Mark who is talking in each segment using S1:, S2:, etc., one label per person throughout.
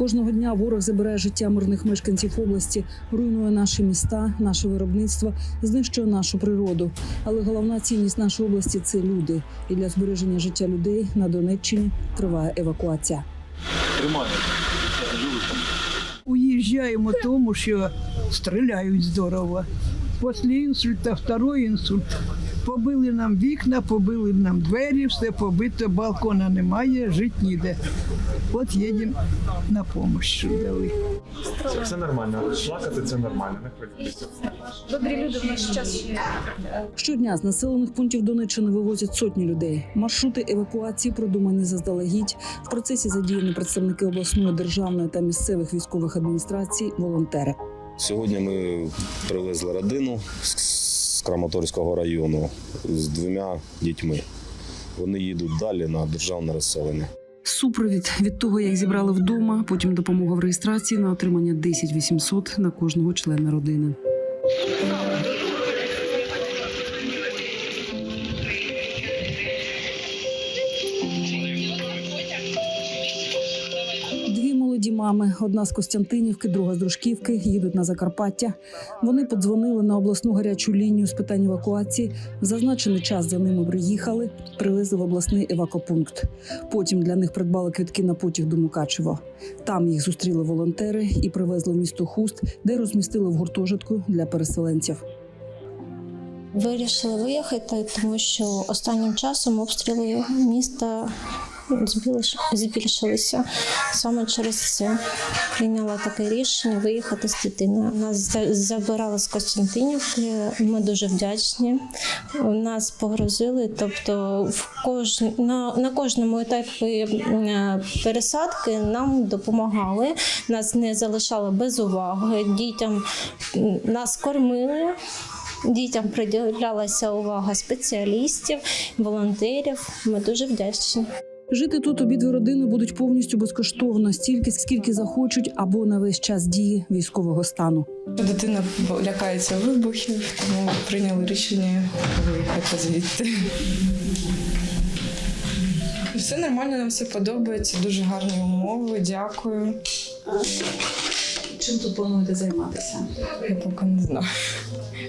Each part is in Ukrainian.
S1: Кожного дня ворог забирає життя мирних мешканців області, руйнує наші міста, наше виробництво, знищує нашу природу. Але головна цінність нашої області це люди. І для збереження життя людей на Донеччині триває евакуація.
S2: Тримаю.
S3: Уїжджаємо тому, що стріляють здорово. Після інсульта, второй інсульт. Побили нам вікна, побили нам двері, все побито, балкона немає, жити ніде. От їдемо на допомогу, дали.
S4: Це все нормально. Плакати це нормально, не хвилюйтеся.
S5: Добрі люди в наш час.
S1: Щодня з населених пунктів Донеччини вивозять сотні людей. Маршрути евакуації продумані заздалегідь. В процесі задіяні представники обласної державної та місцевих військових адміністрацій, волонтери.
S6: Сьогодні ми привезли родину з з Краматорського району з двома дітьми. Вони їдуть далі на державне розселення.
S1: Супровід від того, як зібрали вдома, потім допомога в реєстрації на отримання 10 800 на кожного члена родини. Мами, одна з Костянтинівки, друга з Дружківки, їдуть на Закарпаття. Вони подзвонили на обласну гарячу лінію з питань евакуації. В зазначений час за ними приїхали, привезли в обласний евакопункт. Потім для них придбали квитки на потяг до Мукачево. Там їх зустріли волонтери і привезли в місто Хуст, де розмістили в гуртожитку для переселенців.
S7: Вирішили виїхати, тому що останнім часом обстріли міста збільшилися. Саме через це прийняла таке рішення виїхати з дитиною. Нас забирали з Костянтинівки. Ми дуже вдячні. Нас погрузили, тобто в кож... на, на кожному етапі е, пересадки нам допомагали. Нас не залишали без уваги. Дітям нас кормили. Дітям приділялася увага спеціалістів, волонтерів. Ми дуже вдячні.
S1: Жити тут обидві родини будуть повністю безкоштовно, стільки скільки захочуть, або на весь час дії військового стану.
S8: Дитина лякається вибухів, тому прийняли рішення виїхати звідти. Все нормально, нам все подобається, дуже гарні умови, дякую.
S5: Чим тут плануєте займатися?
S8: Я поки не знаю.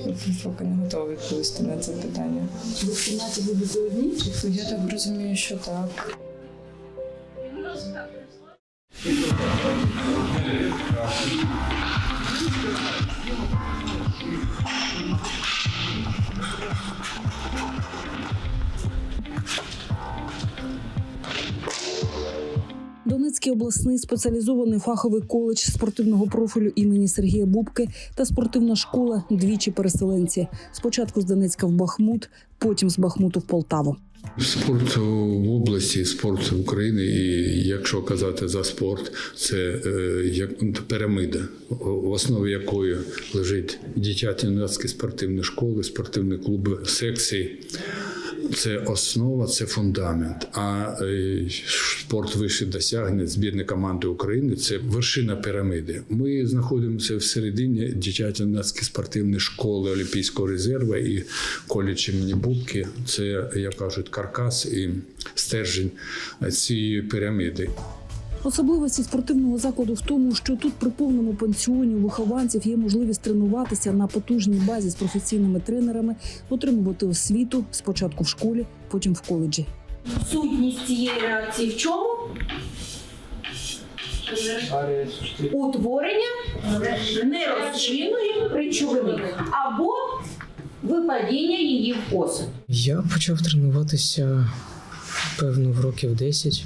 S8: Я поки не готова відповісти на це питання.
S5: Ви в кімнаті будете одні?
S8: Я так розумію, що так. Thank you.
S1: Донецький обласний спеціалізований фаховий коледж спортивного профілю імені Сергія Бубки та спортивна школа двічі переселенці. Спочатку з Донецька в Бахмут, потім з Бахмуту в Полтаву.
S9: Спорт в області, спорт України, і якщо казати за спорт, це е, як пірамида, в основі якої лежить дитячі юнацькі спортивні школи, спортивні клуби, секції. Це основа, це фундамент. А е, спорт вищих досягнень збірної команди України це вершина піраміди. Ми знаходимося в середині дитячо юнацької спортивної школи Олімпійського резерву і коледжі імені Бубки. Це, як кажуть, каркас і стержень цієї піраміди.
S1: Особливості спортивного закладу в тому, що тут при повному пансіоні у вихованців є можливість тренуватися на потужній базі з професійними тренерами, отримувати освіту спочатку в школі, потім в коледжі.
S10: Сутність цієї реакції в чому? Утворення нерозчинної речовини або випадіння її в осад.
S11: Я почав тренуватися певно в років 10.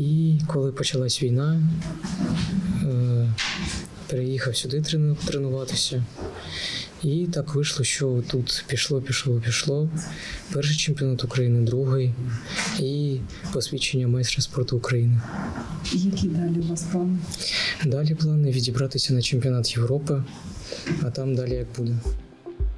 S11: І коли почалась війна, е, переїхав сюди тренуватися. І так вийшло, що тут пішло, пішло, пішло. Перший чемпіонат України, другий і посвідчення майстра спорту України.
S1: Які далі у вас плани?
S11: Далі плани відібратися на чемпіонат Європи, а там далі як буде.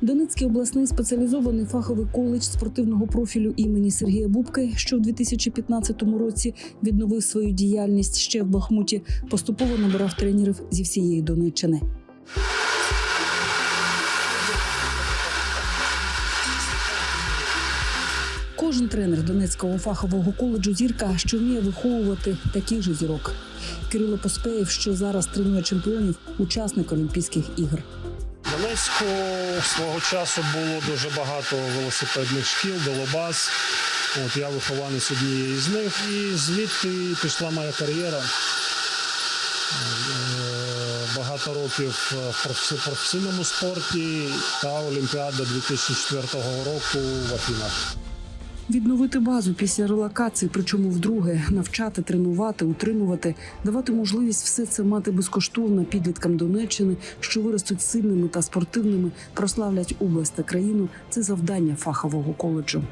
S1: Донецький обласний спеціалізований фаховий коледж спортивного профілю імені Сергія Бубки, що в 2015 році відновив свою діяльність ще в Бахмуті, поступово набирав тренерів зі всієї Донеччини. Кожен тренер Донецького фахового коледжу зірка, що вміє виховувати таких же зірок. Кирило Поспеєв, що зараз тренує чемпіонів, учасник Олімпійських ігор.
S2: Донецьку свого часу було дуже багато велосипедних шкіл, велобаз. От я вихованець однієї з них, і звідти пішла моя кар'єра. Е, Багато років в професійному спорті та Олімпіада 2004 року в Афінах.
S1: Відновити базу після релокації, причому вдруге навчати, тренувати, утримувати, давати можливість все це мати безкоштовно підліткам Донеччини, що виростуть сильними та спортивними, прославлять область та країну. Це завдання фахового коледжу.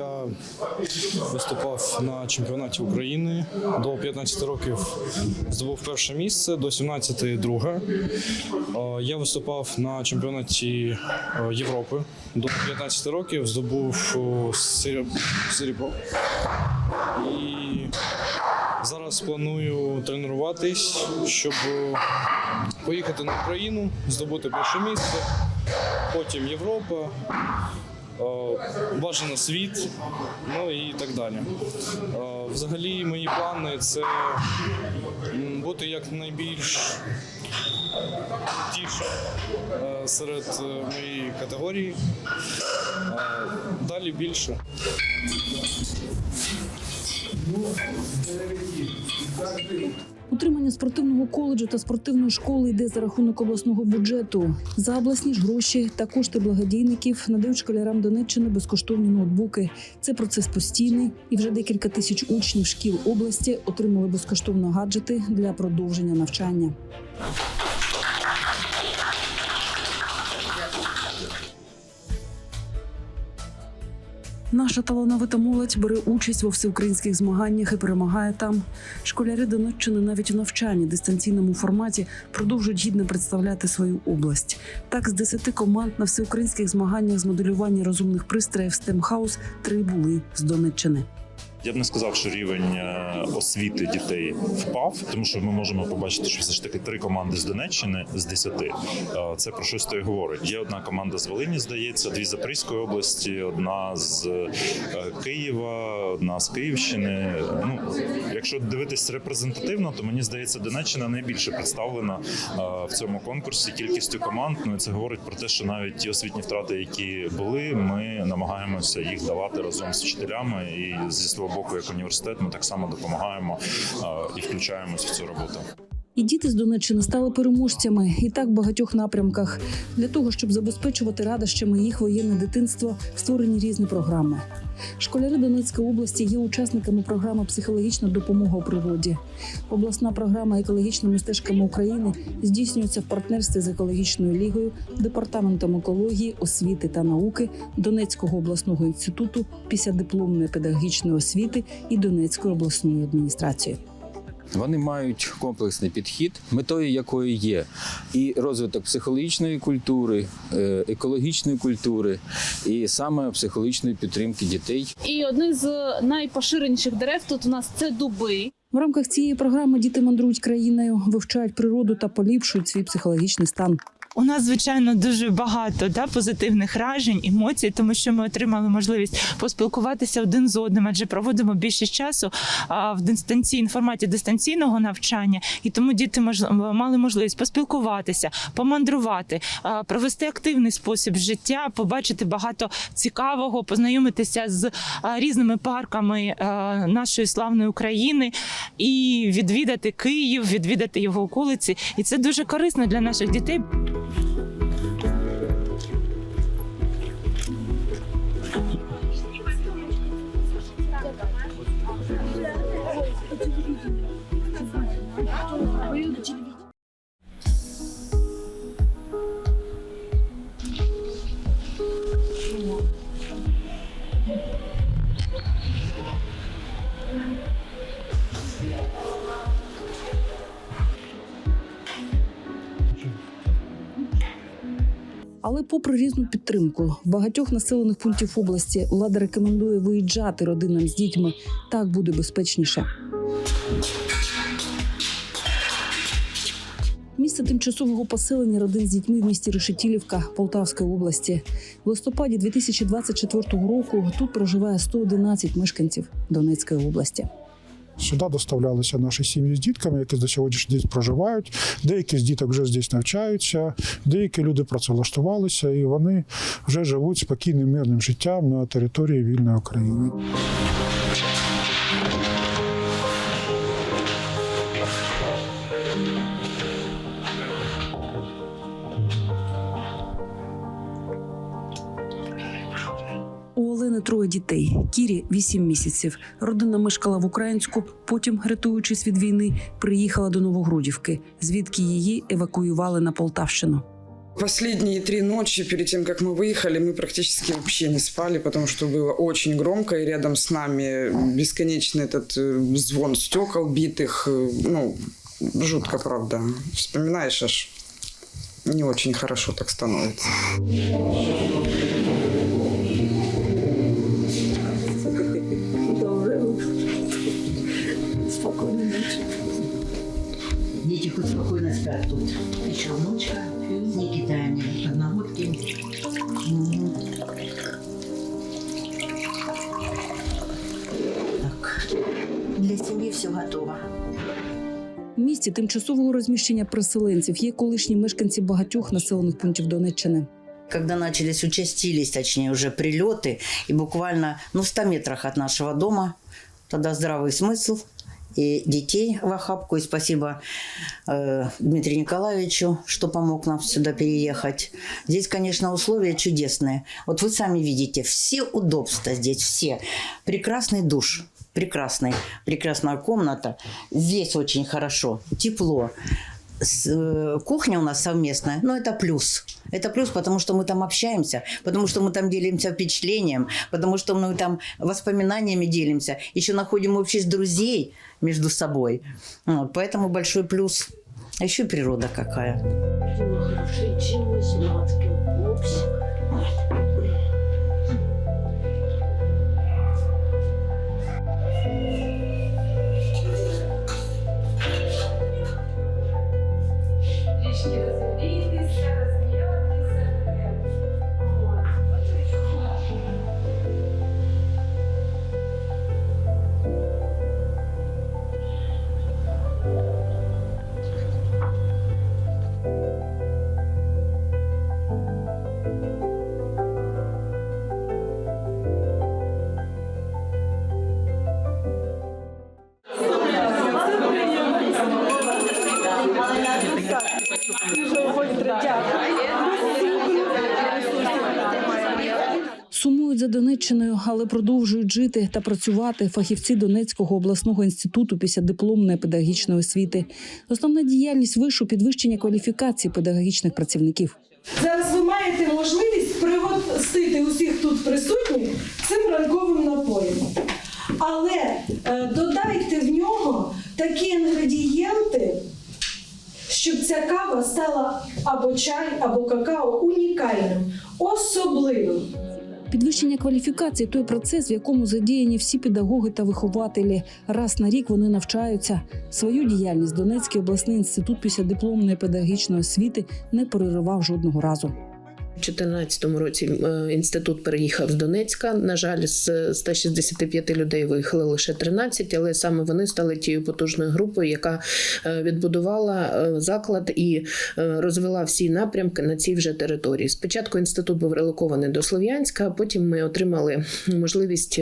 S12: Я виступав на чемпіонаті України до 15 років. Здобув перше місце, до 17 друге. Е, Я виступав на чемпіонаті е, Європи до 15 років. Здобув сріб- серебро. І зараз планую тренуватись, щоб е, поїхати на Україну, здобути перше місце, потім Європа. Е, бажано світ, ну і так далі. Е, Взагалі, мої плани це бути якнайбільш тішим е, серед е, моєї категорії. Далі більше.
S1: Утримання спортивного коледжу та спортивної школи йде за рахунок обласного бюджету. За обласні ж гроші та кошти благодійників надають школярам Донеччини безкоштовні ноутбуки. Це процес постійний, і вже декілька тисяч учнів шкіл області отримали безкоштовно гаджети для продовження навчання. Наша талановита молодь бере участь во всеукраїнських змаганнях і перемагає там. Школяри Донеччини навіть у навчанні дистанційному форматі продовжують гідно представляти свою область. Так, з 10 команд на всеукраїнських змаганнях з моделювання розумних пристроїв STEM House три були з Донеччини.
S13: Я б не сказав, що рівень е, освіти дітей впав, тому що ми можемо побачити, що все ж таки три команди з Донеччини з 10. Е, Це про щось то й говорить. Є одна команда з Волині, здається, дві Запорізької області, одна з е, Києва, одна з Київщини. Ну, якщо дивитись репрезентативно, то мені здається, Донеччина найбільше представлена в цьому конкурсі кількістю команд. Ну і це говорить про те, що навіть ті освітні втрати, які були, ми намагаємося їх давати разом з вчителями і зі свого боку, як університет, ми так само допомагаємо е, і включаємось в цю роботу.
S1: І діти з Донеччини стали переможцями і так в багатьох напрямках. Для того, щоб забезпечувати радощами їх воєнне дитинство, створені різні програми. Школяри Донецької області є учасниками програми Психологічна допомога у природі. Обласна програма екологічними стежками України здійснюється в партнерстві з екологічною лігою, департаментом екології, освіти та науки Донецького обласного інституту післядипломної педагогічної освіти і Донецької обласної адміністрації.
S14: Вони мають комплексний підхід, метою якої є і розвиток психологічної культури, е, екологічної культури, і саме психологічної підтримки дітей.
S5: І одне з найпоширеніших дерев тут у нас це дуби.
S1: В рамках цієї програми діти мандрують країною, вивчають природу та поліпшують свій психологічний стан.
S15: У нас звичайно дуже багато да, позитивних вражень, емоцій, тому що ми отримали можливість поспілкуватися один з одним, адже проводимо більшість часу а, в дистанційному форматі дистанційного навчання, і тому діти мож, мали можливість поспілкуватися, помандрувати, а, провести активний спосіб життя, побачити багато цікавого, познайомитися з а, різними парками а, нашої славної України і відвідати Київ, відвідати його околиці. І це дуже корисно для наших дітей.
S1: Але, попри різну підтримку, багатьох населених пунктів області влада рекомендує виїжджати родинам з дітьми. Так буде безпечніше. Місце тимчасового поселення родин з дітьми в місті Решетілівка Полтавської області. В листопаді 2024 року тут проживає 111 мешканців Донецької області.
S16: Сюди доставлялися наші сім'ї з дітками, які до сьогоднішнього дня проживають. Деякі з діток вже здесь навчаються, деякі люди працевлаштувалися і вони вже живуть спокійним мирним життям на території вільної України.
S1: У Олени троє дітей. Кірі 8 місяців. Родина мешкала в Українську. Потім, рятуючись від війни, приїхала до Новогрудівки, звідки її евакуювали на Полтавщину.
S8: Последние три ночи перед тем, как мы выехали, мы практически вообще не спали, потому что было очень громко, и рядом с нами бесконечный этот э, звон стекол битых. э, Ну, жутко, правда. Вспоминаешь аж не очень хорошо так становится.
S10: спокойно спят тут. Еще внучка с Никитами, одногодки. Мгм. Так, для семьи все готово.
S1: В місті тимчасового розміщення переселенців є колишні мешканці багатьох населених пунктів Донеччини.
S10: Когда начались, участились, точнее, уже прилеты, и буквально ну, в 100 метрах от нашего дома, тогда здравый смысл, И детей в охапку. И спасибо э, Дмитрию Николаевичу, что помог нам сюда переехать. Здесь, конечно, условия чудесные. Вот вы сами видите, все удобства здесь, все. Прекрасный душ, прекрасный, прекрасная комната. Здесь очень хорошо, тепло. С- э, кухня у нас совместная, но это плюс. Это плюс, потому что мы там общаемся, потому что мы там делимся впечатлением, потому что мы там воспоминаниями делимся, еще находим общих друзей между собой. Вот, поэтому большой плюс. А еще и природа какая.
S1: Сумують за Донеччиною, але продовжують жити та працювати фахівці Донецького обласного інституту після дипломної педагогічної освіти. Основна діяльність вишу підвищення кваліфікації педагогічних працівників.
S17: Зараз ви маєте можливість пригостити усіх тут присутніх цим ранковим напоєм. Але е, додайте в нього такі інгредієнти, щоб ця кава стала або чай, або какао унікальним, особливим.
S1: Підвищення кваліфікації той процес, в якому задіяні всі педагоги та вихователі. Раз на рік вони навчаються. Свою діяльність Донецький обласний інститут після дипломної педагогічної освіти не переривав жодного разу.
S18: У 2014 році е, інститут переїхав з Донецька. На жаль, з 165 людей виїхали лише 13, але саме вони стали тією потужною групою, яка е, відбудувала е, заклад і розвела всі напрямки на цій вже території. Спочатку інститут був релокований до Слов'янська, а потім ми отримали можливість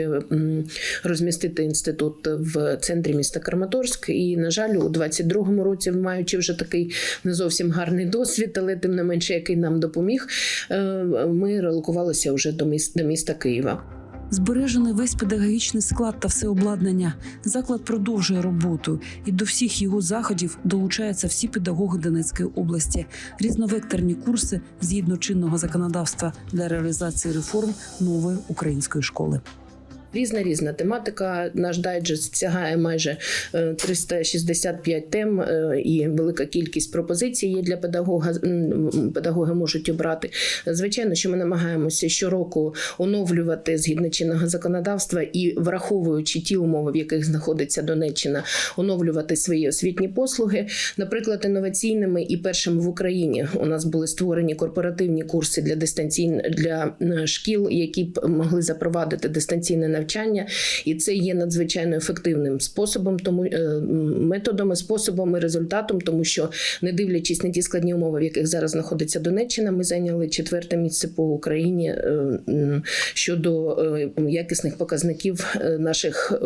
S18: розмістити інститут в центрі міста Краматорськ. І, на жаль, у 22-му році, маючи вже такий не зовсім гарний досвід, але тим не менше, який нам допоміг, ми релокувалися вже до міста, до міста Києва.
S1: Збережений весь педагогічний склад та все обладнання. Заклад продовжує роботу, і до всіх його заходів долучаються всі педагоги Донецької області. Різновекторні курси згідно чинного законодавства для реалізації реформ нової української школи.
S18: Різна різна тематика. Наш дайджест сягає майже е, 365 тем, е, і велика кількість пропозицій є для педагога. Педагоги можуть обрати. Звичайно, що ми намагаємося щороку оновлювати згідно чинного законодавства і враховуючи ті умови, в яких знаходиться Донеччина, оновлювати свої освітні послуги. Наприклад, інноваційними і першими в Україні у нас були створені корпоративні курси для дистанційн для е, шкіл, які б могли запровадити дистанційне навчання, і це є надзвичайно ефективним способом, тому е, методом, і способом і результатом, тому що не дивлячись на ті складні умови, в яких зараз знаходиться Донеччина, ми зайняли четверте місце по Україні е, щодо е, якісних показників наших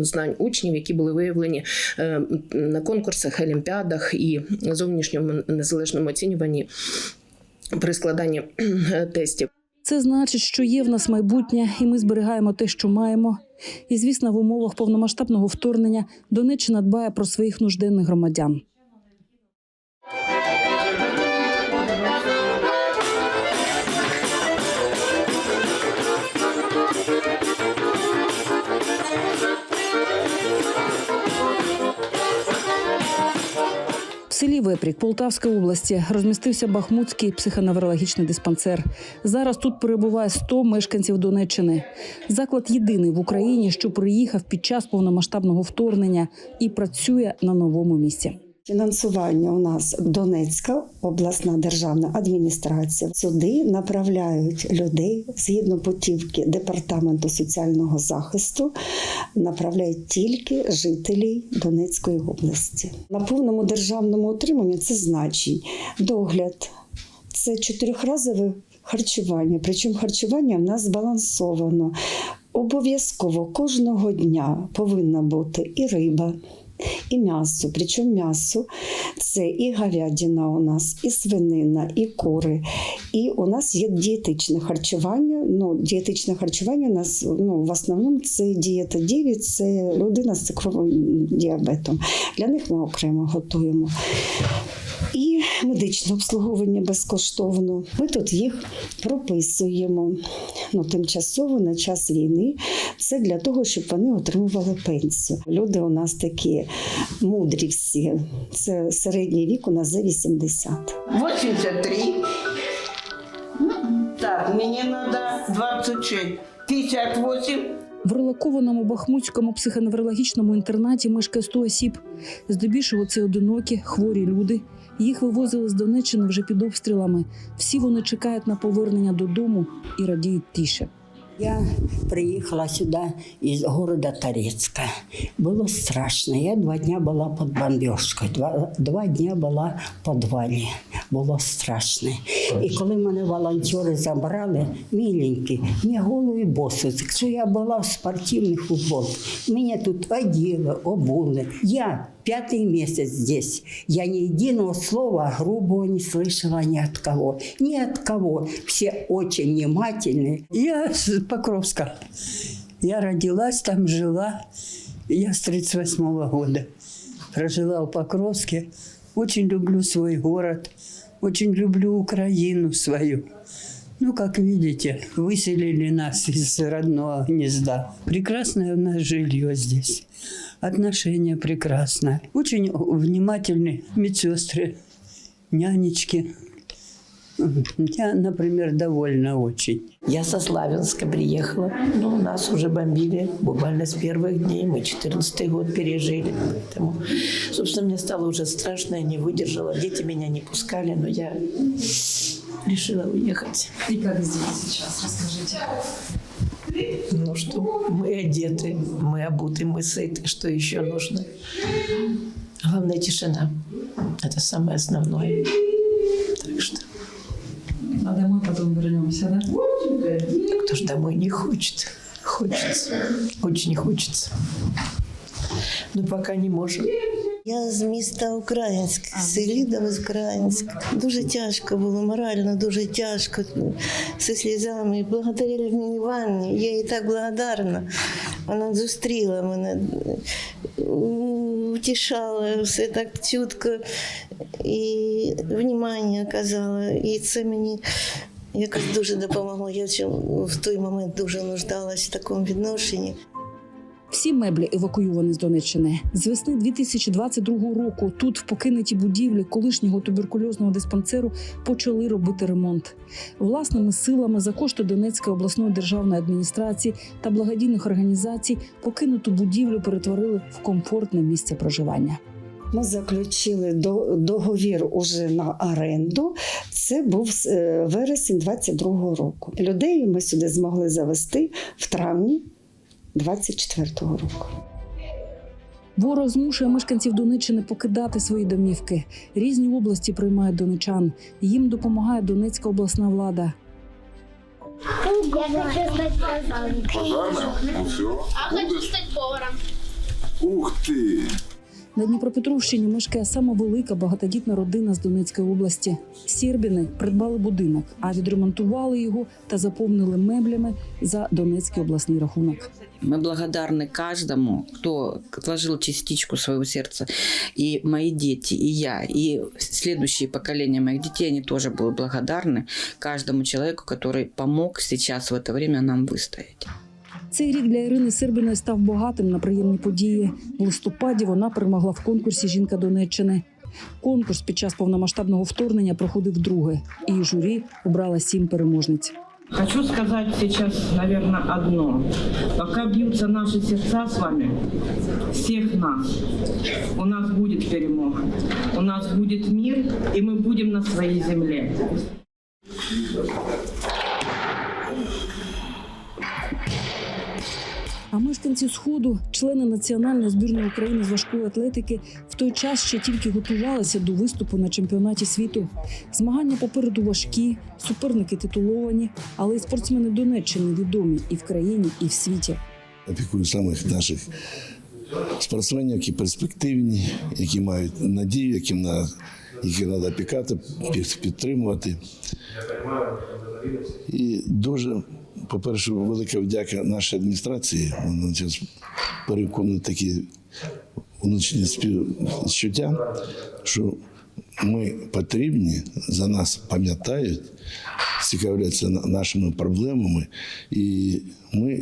S18: знань учнів, які були виявлені на конкурсах, олімпіадах і зовнішньому незалежному оцінюванні при складанні тестів.
S1: Це значить, що є в нас майбутнє, і ми зберігаємо те, що маємо. І, звісно, в умовах повномасштабного вторгнення Донеччина дбає про своїх нужденних громадян. Селі Вепрік Полтавської області розмістився Бахмутський психоневрологічний диспансер. Зараз тут перебуває 100 мешканців Донеччини. Заклад єдиний в Україні, що приїхав під час повномасштабного вторгнення і працює на новому місці.
S19: Фінансування у нас Донецька обласна державна адміністрація. Сюди направляють людей згідно путівки департаменту соціального захисту, направляють тільки жителів Донецької області. На повному державному утриманні це значить догляд, це чотирьохразове харчування. Причому харчування в нас збалансовано. Обов'язково кожного дня повинна бути і риба, і м'ясо. Причому м'ясо це і говядина у нас, і свинина, і кури. І у нас є дієтичне харчування. Ну, дієтичне харчування у нас ну, в основному це дієта 9, це людина з цукровим діабетом. Для них ми окремо готуємо. І медичне обслуговування безкоштовно. Ми тут їх прописуємо ну, тимчасово на час війни. Це для того, щоб вони отримували пенсію. Люди у нас такі мудрі всі. Це середній вік у нас за 80.
S20: 83. Так, мне надо 26. 58.
S1: В релакованому бахмутському психоневрологічному інтернаті мешкає 100 осіб. Здебільшого це одинокі, хворі люди. Їх вивозили з Донеччини вже під обстрілами. Всі вони чекають на повернення додому і радіють тіше.
S21: Я приехала сюда из города Торецка. Было страшно. Я два дня была под бомбежкой, два, два дня была в подвалі. Було страшно. І коли мене волонтери забрали, миленькі, мені голу і босу, що я була в спортивних футболках. Мене тут оділи, обули. Я пятый месяц здесь. Я ни единого слова грубого не слышала ни от кого. Ни от кого. Все очень внимательны. Я с Покровска. Я родилась там, жила. Я с 38 года. Прожила в Покровске. Очень люблю свой город. Очень люблю Украину свою. Ну, как видите, выселили нас из родного гнезда. Прекрасное у нас жилье здесь. Отношения прекрасное. Очень внимательны медсестры, нянечки. Я, например, довольна очень.
S22: Я со Славянска приехала. Ну, нас уже бомбили буквально с первых дней. Мы 14 год пережили. Поэтому, собственно, мне стало уже страшно, я не выдержала. Дети меня не пускали, но я решила уехать.
S1: И как здесь сейчас? Расскажите.
S22: Ну что, мы одеты, мы обуты, мы сыты. Что еще нужно? Главное тишина. Это самое основное. Так что
S1: А домой потом вернемся, да?
S22: кто ж домой не хочет? Хочется. Очень хочется. Но пока не можем.
S23: Я з міста Українськ, Селідова з Українська. Дуже тяжко було, морально дуже тяжко. Зі сльозами. І благодаря Людмилі Івановні, я їй так благодарна. Вона зустріла мене, утішала, все так чутко і внимання казала. І це мені якось дуже допомогло. Я в той момент дуже нуждалась в такому відношенні.
S1: Всі меблі евакуйовані з Донеччини. З весни 2022 року тут, в покинутій будівлі колишнього туберкульозного диспансеру, почали робити ремонт. Власними силами за кошти Донецької обласної державної адміністрації та благодійних організацій покинуту будівлю перетворили в комфортне місце проживання.
S19: Ми заключили до- договір уже на оренду. Це був е, вересень 22-го року. Людей ми сюди змогли завести в травні 24-го року.
S1: Ворог змушує мешканців Донеччини покидати свої домівки. Різні області приймають донечан. Їм допомагає Донецька обласна влада.
S24: Я хочу.
S25: Ну все.
S24: А хочу стати поваром.
S25: Ух ти!
S1: На Дніпропетровщині мешкає сама велика багатодітна родина з Донецької області. Сєрбіни придбали будинок, а відремонтували його та заповнили меблями за Донецький обласний рахунок.
S26: Мы благодарны каждому, кто вложил частичку своего сердца. И мои дети, и я, и следующие поколения моих детей, они тоже будут благодарны каждому человеку, который помог сейчас в это время нам выстоять.
S1: Цей рік для Ірини Сербіної став багатим на приємні події. В листопаді вона перемогла в конкурсі Жінка Донеччини. Конкурс під час повномасштабного вторгнення проходив друге, і журі обрала сім переможниць.
S20: Хочу сказать сейчас, наверное, одно. Пока бьются наши сердца с вами, всех нас, у нас будет перемога, у нас будет мир, и мы будем на своей земле.
S1: А мешканці сходу, члени національної збірної України з важкої атлетики, в той час ще тільки готувалися до виступу на чемпіонаті світу. Змагання попереду важкі, суперники титуловані, але й спортсмени Донеччини відомі і в країні, і в світі.
S27: опікую самих наших спортсменів, які перспективні, які мають надію, яким на які треба опікати, під- підтримувати. І дуже, по-перше, велика вдяка нашій адміністрації. Вона переконує такі внутрішні співчуття, що ми потрібні, за нас пам'ятають, цікавляться нашими проблемами, і ми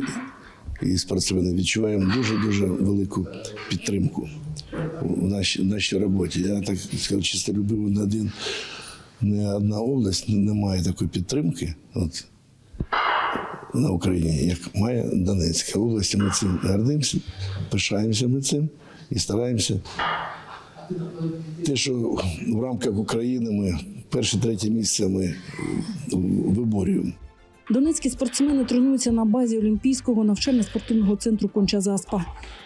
S27: і спортсмени відчуваємо дуже дуже велику підтримку у нашій, в нашій роботі. Я так скажу, чисто любив один, не одна область не має такої підтримки. От, на Україні, як має Донецька область. Ми цим гордимося, пишаємося ми цим і стараємося. Те, що в рамках України ми перше, третє місце ми виборюємо.
S1: Донецькі спортсмени тренуються на базі Олімпійського навчально-спортивного центру Конча Заспа.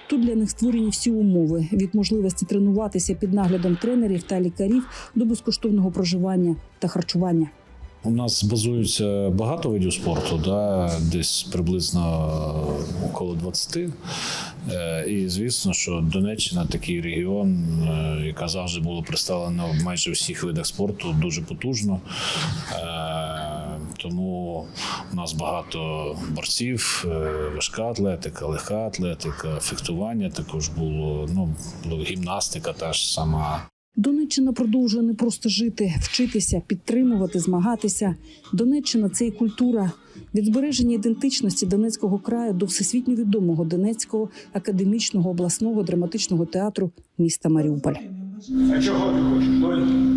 S1: Тут для них створені всі умови від можливості тренуватися під наглядом тренерів та лікарів до безкоштовного проживання та харчування.
S28: У нас базується багато видів спорту, да, десь приблизно около 20. Е, І звісно, що Донеччина такий регіон, е, яка завжди була представлена в майже всіх видах спорту, дуже потужно. Е, Тому у нас багато борців, важка атлетика, легка атлетика, фехтування також було. Ну, гімнастика та ж сама.
S1: Донеччина продовжує не просто жити, вчитися, підтримувати, змагатися. Донеччина це і культура. Від збереження ідентичності Донецького краю до всесвітньо відомого Донецького академічного обласного драматичного театру міста Маріуполь.
S25: А чого ти хочеш,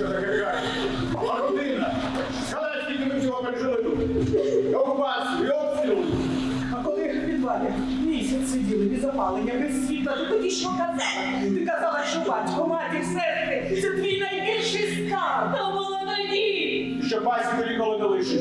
S25: Що таке край? А родина? Згадай, скільки ми всього пережили тут. Окупацію, і обстріли.
S20: А коли їх в підвалі місяць сиділи без опалення, без світла, ти тоді що казала? Ти казала, що батько, матір, сестри, це твій найбільший скарб.
S24: То було тоді.
S25: Що пасіку ніколи не лишиш.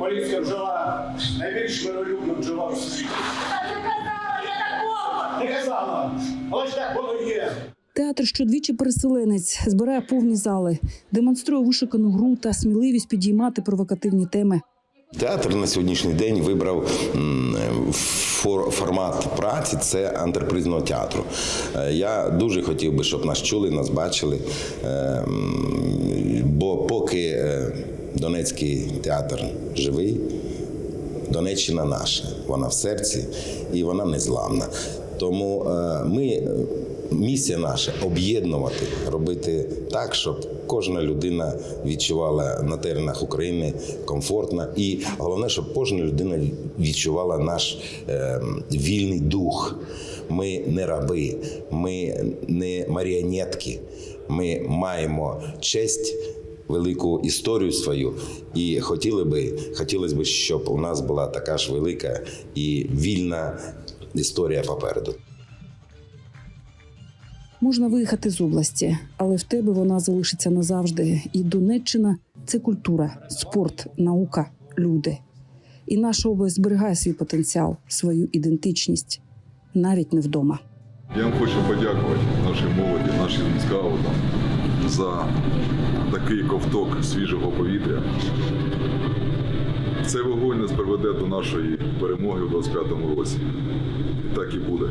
S25: Поліція бджола найбільш миролюбна бджола в світі.
S24: Та казала я такого.
S25: Не казала, але ж так воно є.
S1: Театр щодвічі переселенець збирає повні зали, демонструє вишукану гру та сміливість підіймати провокативні теми.
S29: Театр на сьогоднішній день вибрав формат праці це антрепризного театру. Е, Я дуже хотів би, щоб нас чули, нас бачили. Е, Бо поки е, Донецький театр живий, Донеччина наша, вона в серці і вона незламна. Тому ми, місія наша об'єднувати, робити так, щоб кожна людина відчувала на теренах України комфортно. І головне, щоб кожна людина відчувала наш е, вільний дух. Ми не раби, ми не маріонетки. Ми маємо честь велику історію свою, і хотіли би, хотілося б, щоб у нас була така ж велика і вільна історія попереду.
S1: Можна виїхати з області, але в тебе вона залишиться назавжди. І Донеччина це культура, спорт, наука, люди. І наша область зберігає свій потенціал, свою ідентичність, навіть не вдома.
S30: Я вам хочу подякувати нашій молоді, нашим скаутам за такий ковток свіжого повітря. Цей вогонь нас приведе до нашої перемоги у 25-му році. І так і буде.